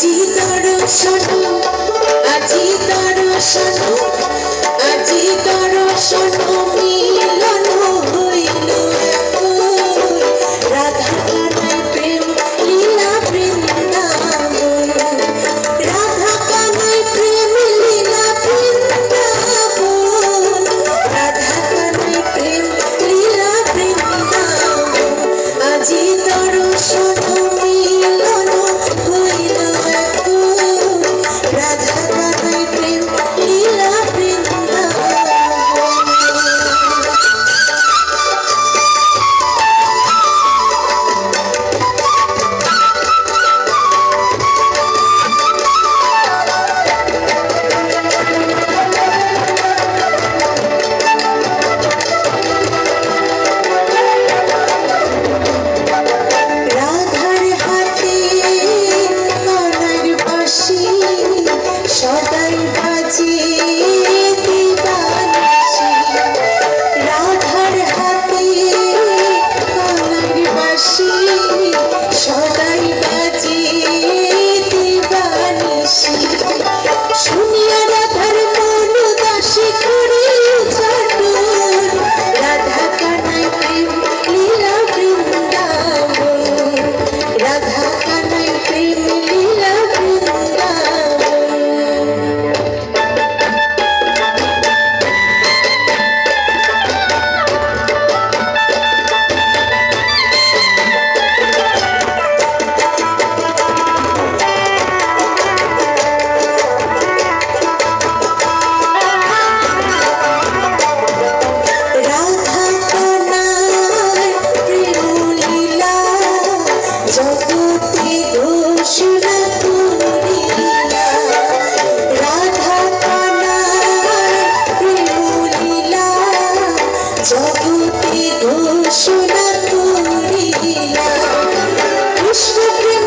আজি দর্শন আজি দর্শন আজি দর্শন কৃষ্ণ